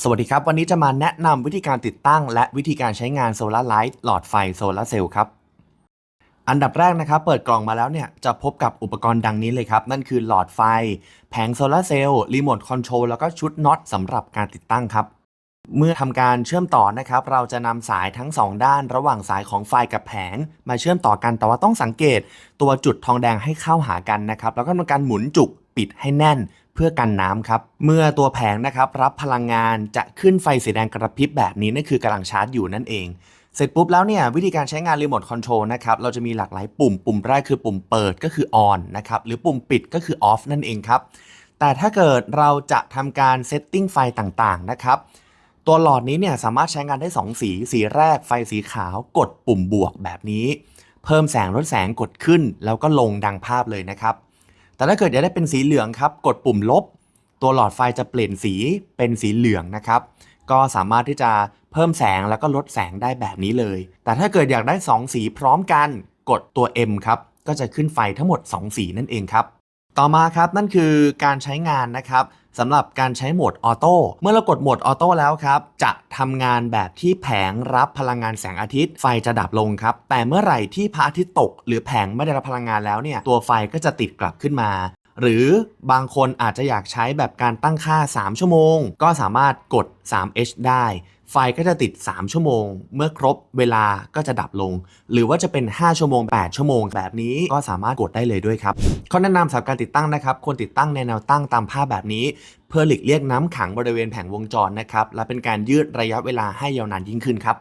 สวัสดีครับ วันนี้จะมาแนะนำวิธีการติดตั้ง และวิธีการใช้งานโซลาร์ไลท์หลอดไฟโซลาร์เซลล์ครับ อันดับแรกนะครับ เปิดกล่องมาแล้วเนี่ย จะพบกับอุปกรณ์ดังนี้เลยครับ นั่นคือหลอดไฟ แผงโซลาร์เซลล์รีโมทคอนโทรลแล้วก็ชุดน็อตสำหรับการติดตั้งครับ เมื่อทำการเชื่อมต่อนะครับ เราจะนำสายทั้ง 2 ด้าน ระหว่างสายของไฟกับแผง มาเชื่อมต่อกันแต่ว่าต้องสังเกต ตัวจุดทองแดงให้เข้าหากันนะครับแล้วก็ทำการหมุนจุกปิดให้แน่น เพื่อกันน้ำครับ เมื่อตัวแผงนะครับรับพลังงานจะขึ้นไฟสีแดงกระพริบแบบนี้นั่นคือกำลังชาร์จอยู่นั่นเอง เสร็จปุ๊บแล้วเนี่ยวิธีการใช้งานรีโมทคอนโทรลนะครับเราจะมีหลากหลายปุ่ม ปุ่มแรกคือปุ่มเปิดก็คือ on นนะครับหรือปุ่มปิดก็คือ off นั่นเองครับแต่ถ้าเกิดเราจะทำการเซตติ้งไฟต่างๆนะครับตัวหลอดนี้เนี่ยสามารถใช้งานได้ 2 สี สีแรกไฟสีขาวกดปุ่มบวกแบบนี้ เพิ่มแสงลดแสงกดขึ้น แล้วก็ลงดังภาพเลยนะครับ แต่ถ้าเกิดอยากได้เป็นสีเหลืองครับ กดปุ่มลบ ตัวหลอดไฟจะเปลี่ยนสีเป็นสีเหลืองนะครับ ก็สามารถที่จะเพิ่มแสงแล้วก็ลดแสงได้แบบนี้เลย แต่ถ้าเกิดอยากได้ 2 สีพร้อมกัน กดตัว M ครับ ก็จะขึ้นไฟทั้งหมด 2 สีนั่นเองครับ ต่อมาครับนั่นคือการใช้งานนะครับสำหรับการใช้โหมดออโต้เมื่อเรากดโหมดออโต้แล้วครับ จะทำงานแบบที่แผงรับพลังงานแสงอาทิตย์ ไฟจะดับลงครับ แต่เมื่อไหร่ที่พระอาทิตย์ตก หรือแผงไม่ได้รับพลังงานแล้วเนี่ยตัวไฟก็จะติดกลับขึ้นมา หรือบางคนอาจจะอยากใช้แบบการตั้งค่า 3 ชั่วโมง ก็สามารถกด 3H ได้ ไฟก็จะติด 3 ชั่วโมง เมื่อครบเวลาก็จะดับลง หรือว่าจะเป็น 5 ชั่วโมง 8 ชั่วโมง แบบนี้ก็สามารถกดได้เลยด้วยครับข้อแนะนำสำหรับการติดตั้งนะครับ ควรติดตั้งในแนวตั้งตามภาพแบบนี้ เพื่อหลีกเลี่ยงน้ำขังบริเวณแผงวงจรนะครับ และเป็นการยืดระยะเวลาให้ยาวนานยิ่งขึ้นครับ